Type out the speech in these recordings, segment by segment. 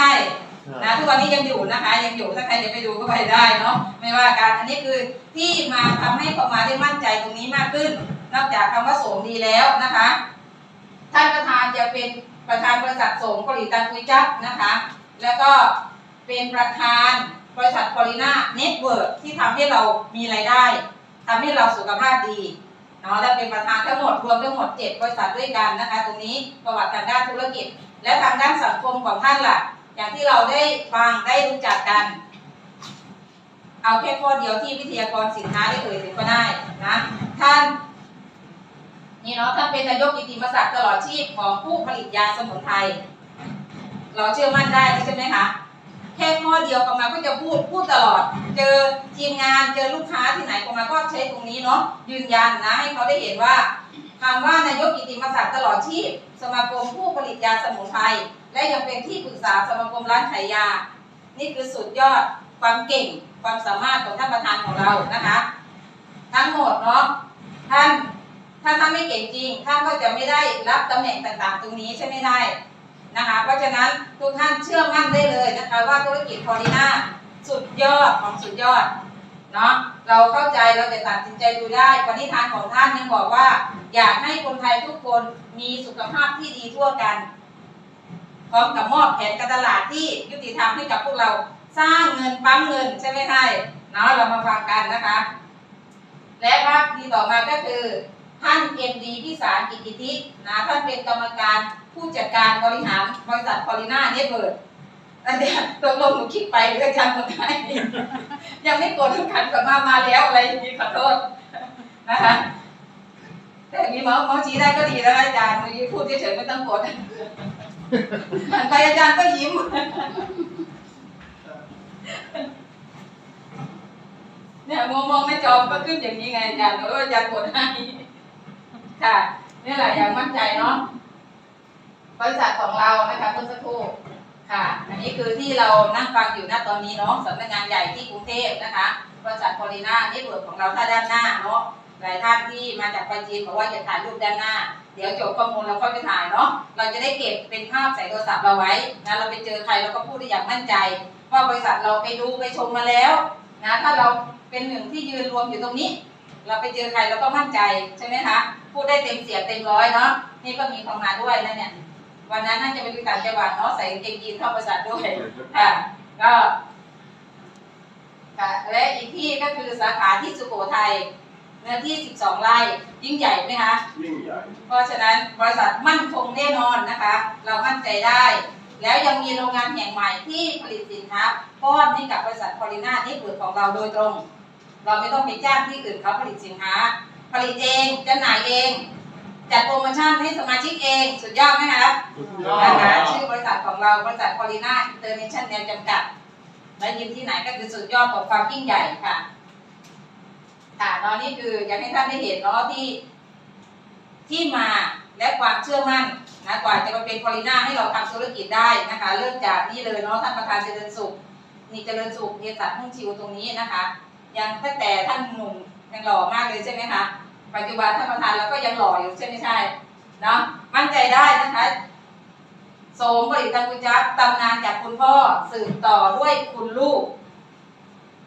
ใช่นะทุกวันนี้ยังอยู่นะคะ ยังอยู่ถ้าใครจะไปดูก็ไปได้เนาะไม่ว่ากันอันนี้คือที่มาทำให้เขามาได้มั่นใจตรงนี้มากขึ้น นอกจากคำว่าโสมดีแล้วนะคะ ท่านประธานจะเป็นประธานบริษัทโสมเกาหลีตันกุยจับนะคะ แล้วก็เป็นประธานบริษัทพอลิน่าเน็ตเวิร์กที่ทำให้เรามีรายได้ทำให้เราสุขภาพดีเนาะและเป็นประธานทั้งหมดรวมทั้งหมดเจ็ดบริษัทด้วยกันนะคะ ตรงนี้ประวัติทางด้านธุรกิจ และทางด้านสังคมของท่านล่ะ อย่างที่เราได้ฟังได้รู้จักกัน เอาแค่ข้อเดียวที่วิทยากรสินค้าได้เอ่ยถึงก็ได้นะท่านนี่เนาะท่านเป็นนายกกิตติมศักดิ์ตลอดชีพของผู้ผลิตยาสมุนไพรเราเชื่อมั่นได้ใช่ไหมคะแค่ข้อเดียวกมาก็จะพูดพูดตลอด เจอทีมงานเจอลูกค้าที่ไหนกมาก็ใช้ตรงนี้เนาะยืนยันนะให้เขาได้เห็นว่า คำว่านายกกิตติมศักดิ์ตลอดชีพ สมาคมผู้ผลิตยาสมุนไพรและยังเป็นที่ปรึกษาสมาคมร้านขายยา นี่คือสุดยอดความเก่งความสามารถของท่านประธานของเรานะคะ ทั้งหมดเนาะท่านถ้าท่านไม่เก่งจริง ท่านก็จะไม่ได้รับตำแหน่งต่างๆ ตรงนี้ใช่ไหมได้นะคะ เพราะฉะนั้นทุกท่านเชื่อมั่นได้เลยนะคะ ว่าธุรกิจพอลิน่าสุดยอดของสุดยอด เนาะเราเข้าใจเราจะตัดสินใจดูได้ปณิธานของท่านยังบอกว่า อยากให้คนไทยทุกคนมีสุขภาพที่ดีทั่วกัน พร้อมกับมอบแผนการตลาดที่ยุติธรรมให้กับพวกเราสร้างเงินปั๊มเงินใช่ไหมไทยเนาะเรามาฟังกันนะคะ และภาพที่ต่อมาก็คือท่านเอ็มดีพิสารกิติทิศนะท่านเป็นกรรมการผู้จัดการบริหารบริษัทพอลิน่าเน็ตเวิร์ด อันเนี้ยตกลงหนูคิดไปหรืออาจารย์คนไทยยังไม่กดทุกขันกลับมามาแล้วอะไรอย่างนี้ขอโทษนะคะแต่อย่างนี้หมอหมอชี้ได้ก็ดีแล้วอาจารย์เมื่อกี้พูดเฉยๆไม่ต้องกดหันไปอาจารย์ก็ยิ้ม เนี่ยมองมองในจอก็ขึ้นอย่างนี้ไงอาจารย์แล้วอาจารย์กดให้ค่ะนี่แหละอย่างมั่นใจเนาะบริษัทของเรานะคะเพิ่งสักครู่ ค่ะ อันนี้คือที่เรานั่งฟังอยู่ณตอนนี้เนาะสำนักงานใหญ่ที่กรุงเทพนะคะบริษัทพอลิน่านี่เวิร์กของเราถ้าด้านหน้าเนาะหลายท่านที่มาจากปาจีนบอกว่าอยากถ่ายรูปด้านหน้า เดี๋ยวจบข้อมูลเราค่อยไปถ่ายเนาะเราจะได้เก็บเป็นภาพใส่โทรศัพท์เราไว้นะเราไปเจอใครเราก็พูดได้อย่างมั่นใจ ว่าบริษัทเราไปดูไปชมมาแล้วนะถ้าเราเป็นหนึ่งที่ยืนรวมอยู่ตรงนี้ เราไปเจอใครเราก็มั่นใจใช่ไหมคะพูดได้เต็มเสียงเต็มร้อยเนาะนี่ก็มีเข้ามาด้วยนะเนี่ย วันนั้นน่าจะเป็นต่างจังหวัดเนาะใส่กางเกงยีนเข้าบริษัทด้วยค่ะ ก็ค่ะและอีกที่ก็คือสาขาที่สุโขทัยเนื้อที่ 12 ไร่ยิ่งใหญ่ไหมคะ ยิ่งใหญ่ เพราะฉะนั้นบริษัทมั่นคงแน่นอนนะคะ เรามั่นใจได้ แล้วยังมีโรงงานแห่งใหม่ที่ผลิตสินค้าป้อนให้กับบริษัทพอลิน่าที่เปิดของเราโดยตรง เราไม่ต้องไปจ้างที่อื่นเขาผลิตสินค้า ผลิตเองจำหน่ายเอง จัดโปรโมชั่นให้สมาชิกเองสุดยอดไหมคะสุดยอดนะคะชื่อบริษัทของเราบริษัทพอลิน่าอินเตอร์เนชั่นแนลจำกัด และยินที่ไหนก็คือสุดยอดของความยิ่งใหญ่ค่ะ ค่ะเนาะนี่คืออยากให้ท่านได้เห็นเนาะที่ ที่มาและความเชื่อมั่นนะกว่าจะมาเป็นพอลิน่าให้เราทำธุรกิจได้นะคะ เริ่มจากนี่เลยเนาะท่านประธานเจริญสุขนี่เจริญสุขเภสัชหุ้นชิวตรงนี้นะคะ ยังตั้งแต่ท่านหนุ่มยังหล่อมากเลยใช่ไหมคะ ปัจจุบันท่านประธานเราก็ยังหล่ออยู่ใช่ไม่ใช่เนาะมั่นใจได้นะคะโสมบริตังกุจักตำนานจากคุณพ่อสืบต่อด้วยคุณลูก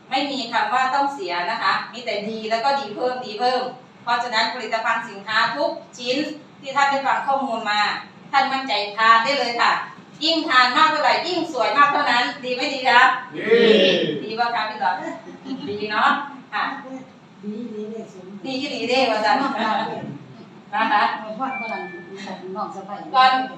ไม่มีคำว่าต้องเสียนะคะ มีแต่ดีแล้วก็ดีเพิ่มดีเพิ่ม เพราะฉะนั้นผลิตภัณฑ์สินค้าทุกชิ้นที่ท่านได้ฟังข้อมูลมา ท่านมั่นใจทานได้เลยค่ะ ยิ่งทานมากเท่าไหร่ยิ่งสวยมากเท่านั้น ดีไหมดีคะนี่ดีป่ะคะพี่ต่อดีเนาะค่ะ ดีดีเลยสมดีที่ดีเด้ว่าจันนะคะพ่อพ่อหลังนอกสบาย ก่อน